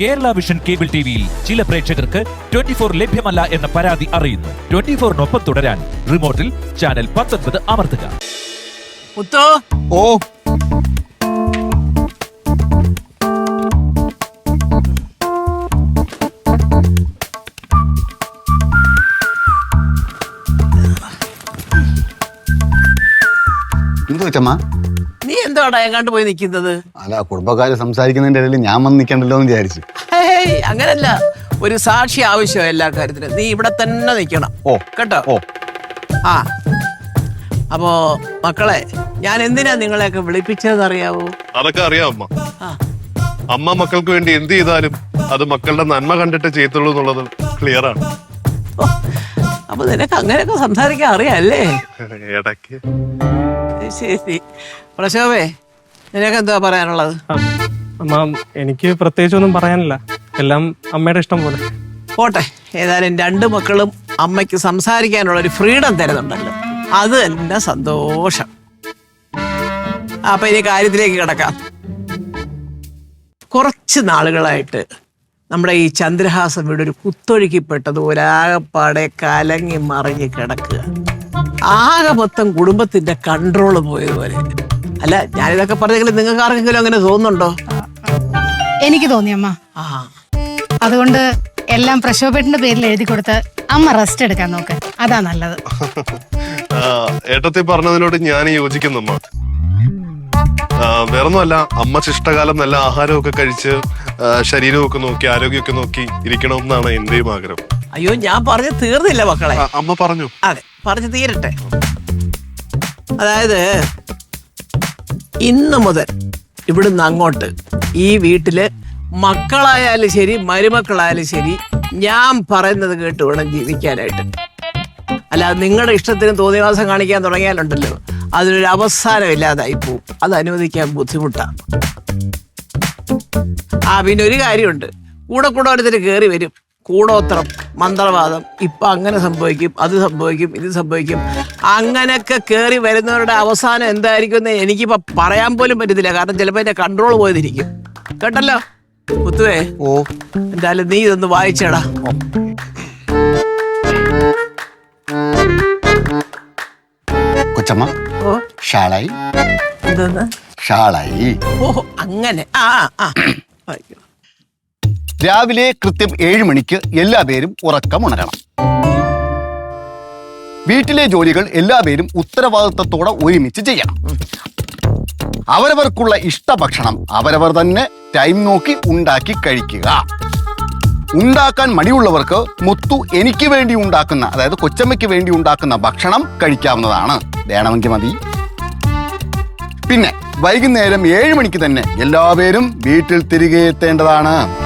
Kerala vision cable ടിവിയിൽ ചില പ്രേക്ഷകർക്ക് ട്വന്റി ഫോർ ലഭ്യമല്ല എന്ന പരാതി അറിയുന്നു. ട്വന്റി ഫോറിനൊപ്പം തുടരാൻ റിമോട്ടിൽ ചാനൽ പത്തൊൻപത് അമർത്തുക. മുത്തോ. ഓ. എന്ത് വെച്ചമ്മ നീ എങ്ങാണ്ട് പോയി നിൽക്കുന്നത്? അല്ല കുടുംബക്കാര് സംസാരിക്കുന്നതിന്റെ ഇടയിൽ ഞാൻ വന്ന് നിൽക്കണ്ടല്ലോ എന്ന് വിചാരിച്ചു. ഹേയ് അങ്ങനല്ല. ഒരു സാക്ഷി ആവശ്യമാണ് എല്ലാ കാര്യത്തിനും നീ ഇവിടെ തന്നെ നിൽക്കണം. ഓ. കേട്ടോ? ഓ. ആ. അപ്പോ മക്കളെ ഞാൻ എന്തിനാ നിങ്ങളെയൊക്കെ വിളിപ്പിച്ചതെന്ന് അറിയാവോ അതൊക്കെ അറിയാം അമ്മ. ആ. അമ്മ മക്കൾക്ക് വേണ്ടി എന്ത് ചെയ്താലും അത് മക്കളുടെ നന്മ കണ്ടിട്ട് ചെയ്യത്തുള്ളൂ എന്നുള്ളത് ക്ലിയർ ആണ്. ഓ, അപ്പൊ നിനക്ക് അങ്ങനെയൊക്കെ സംസാരിക്കാൻ അറിയാം അല്ലേ? ഇടയ്ക്ക്. ശരി. പ്രശോഭേ നിനക്ക് എന്തുവാ പറയാനുള്ളത്? അമ്മ എനിക്ക് പ്രത്യേകിച്ചൊന്നും പറയാനില്ല. എല്ലാം അമ്മയുടെ ഇഷ്ടം പോലെ. പോട്ടെ. ഏതായാലും രണ്ട് മക്കളും അമ്മയ്ക്ക് സംസാരിക്കാനുള്ള ഒരു ഫ്രീഡം തരുന്നുണ്ടല്ലോ. അത് തന്നെ സന്തോഷം. അപ്പൊ ഇനി കാര്യത്തിലേക്ക് കിടക്കാം. കുറച്ച് നാളുകളായിട്ട് നമ്മുടെ ഈ ചന്ദ്രഹാസം വീട് ഒരു കുത്തൊഴുക്കിപ്പെട്ടത് ഒരാകപ്പാടെ കലങ്ങി മറിഞ്ഞ് കിടക്കുക. ആകെ മൊത്തം കുടുംബത്തിന്റെ കൺട്രോൾ പോയതുപോലെ. അല്ല ഞാനിതൊക്കെ പറഞ്ഞെങ്കിലും നിങ്ങൾക്ക് ആർക്കെങ്കിലും അങ്ങനെ തോന്നുന്നുണ്ടോ? എനിക്ക് തോന്നി അമ്മ. അതുകൊണ്ട് എല്ലാം പ്രശോഭേട്ടന്റെ പേരിൽ എഴുതി കൊടുത്ത് അമ്മ റെസ്റ്റ് എടുക്കാൻ നോക്ക്. അതാ നല്ലത്. ഏട്ടത്തി പറഞ്ഞതിനോട് ഞാൻ യോജിക്കുന്നു അമ്മ. വേറൊന്നുമല്ല അമ്മ ശിഷ്ടകാലം നല്ല ആഹാരമൊക്കെ കഴിച്ച് ശരീരമൊക്കെ നോക്കി ആരോഗ്യമൊക്കെ നോക്കി ഇരിക്കണമെന്നാണ് എന്റെയും ആഗ്രഹം. അയ്യോ ഞാൻ പറഞ്ഞു തീർന്നില്ല മക്കളെ. അമ്മ പറഞ്ഞു. അതെ പറഞ്ഞു തീരട്ടെ. അതായത് ഇന്ന് മുതൽ ഇവിടുന്ന് അങ്ങോട്ട് ഈ വീട്ടിൽ മക്കളായാലും ശരി മരുമക്കളായാലും ശരി ഞാൻ പറയുന്നത് കേട്ട് വേണം ജീവിക്കാനായിട്ട്. അല്ലാതെ നിങ്ങളുടെ ഇഷ്ടത്തിന് തോന്നിവാസം കാണിക്കാൻ തുടങ്ങിയാലുണ്ടല്ലോ. അതിനൊരു അവസാനം ഇല്ലാതായി പോവും. അത് അനുവദിക്കാൻ ബുദ്ധിമുട്ടാണ് ആ പിന്നെ ഒരു കാര്യമുണ്ട്. കൂടെ കൂടെ ഓരോരുത്തർ കയറി വരും. കൂടോത്രം മന്ത്രവാദം ഇപ്പം അങ്ങനെ സംഭവിക്കും അത് സംഭവിക്കും ഇത് സംഭവിക്കും. അങ്ങനെയൊക്കെ കയറി വരുന്നവരുടെ അവസാനം എന്തായിരിക്കും എന്ന് എനിക്കിപ്പോൾ പറയാൻ പോലും പറ്റത്തില്ല. കാരണം ചിലപ്പോൾ എന്റെ കൺട്രോൾ പോയതിരിക്കും. കേട്ടല്ലോ? മുത്തുവേ ഓ. എന്തായാലും നീ ഇതൊന്ന് വായിച്ചേടാ. കൊച്ചമ്മ ഓ. ഷാളായി. എന്തോന്ന്? ഷാളായി. ഓ അങ്ങനെ. ആ ആ. വായിക്കോ. രാവിലെ കൃത്യം ഏഴ് മണിക്ക് എല്ലാ പേരും ഉറക്കം ഉണരണം. വീട്ടിലെ ജോലികൾ എല്ലാവരും ഉത്തരവാദിത്തത്തോടെ ഒരുമിച്ച് ചെയ്യണം. അവരവർക്കുള്ള ഇഷ്ടഭക്ഷണം അവരവർ തന്നെ ടൈം നോക്കി ഉണ്ടാക്കി കഴിക്കുക. ഉണ്ടാക്കാൻ മടിയുള്ളവർക്ക് മുത്തു എനിക്ക് വേണ്ടി ഉണ്ടാക്കുന്ന അതായത് കൊച്ചമ്മയ്ക്ക് വേണ്ടി ഉണ്ടാക്കുന്ന ഭക്ഷണം കഴിക്കാവുന്നതാണ്. വേണമെങ്കിൽ മതി. പിന്നെ വൈകുന്നേരം ഏഴ് മണിക്ക് തന്നെ എല്ലാവരും വീട്ടിൽ തിരികെ എത്തേണ്ടതാണ്.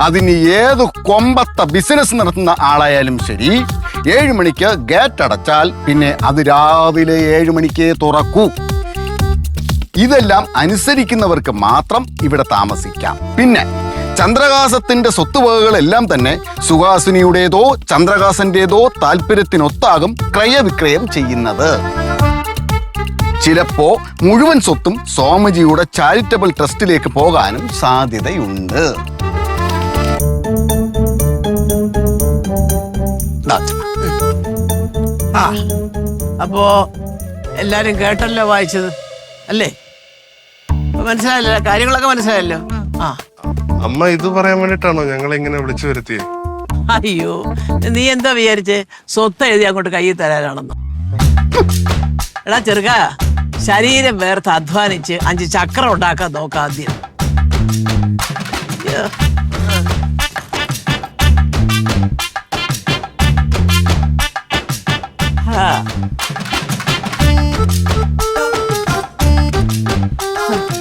അതിന് ഏത് കൊമ്പത്ത ബിസിനസ് നടത്തുന്ന ആളായാലും ശരി ഏഴ് മണിക്ക് ഗേറ്റ് അടച്ചാൽ പിന്നെ അത് രാവിലെ ഏഴ് മണിക്ക് തുറക്കൂ. ഇതെല്ലാം അനുസരിക്കുന്നവർക്ക് മാത്രം ഇവിടെ താമസിക്കാം. പിന്നെ ചന്ദ്രകാസത്തിന്റെ സ്വത്തുവകകളെല്ലാം തന്നെ സുഹാസിനിയുടേതോ ചന്ദ്രകാസന്റേതോ താല്പര്യത്തിനൊത്താകും ക്രയവിക്രയം ചെയ്യുന്നത്. ചിലപ്പോ മുഴുവൻ സ്വത്തും സോമജിയുടെ ചാരിറ്റബിൾ ട്രസ്റ്റിലേക്ക് പോകാനും സാധ്യതയുണ്ട്. ആ അപ്പോ എല്ലാരും കേട്ടല്ലോ വായിച്ചത് അല്ലേ? മനസ്സിലായല്ലോ കാര്യങ്ങളൊക്കെ മനസ്സിലായല്ലോ? ആ. അമ്മ ഇത് പറയാൻ വേണ്ടിട്ടാണോ ഞങ്ങളെ ഇങ്ങനെ വിളിച്ചു വരുത്തിയേ? അയ്യോ നീ എന്താ വിചാരിച്ചേ? സ്വത്ത് എഴുതി അങ്ങോട്ട് കയ്യിൽ തരാനാണെന്നോ? എടാ ചെറുക്ക ശരീരം വേർത്ത് അധ്വാനിച്ച് അഞ്ച് ചക്രം ഉണ്ടാക്കാൻ നോക്കാം ആദ്യം.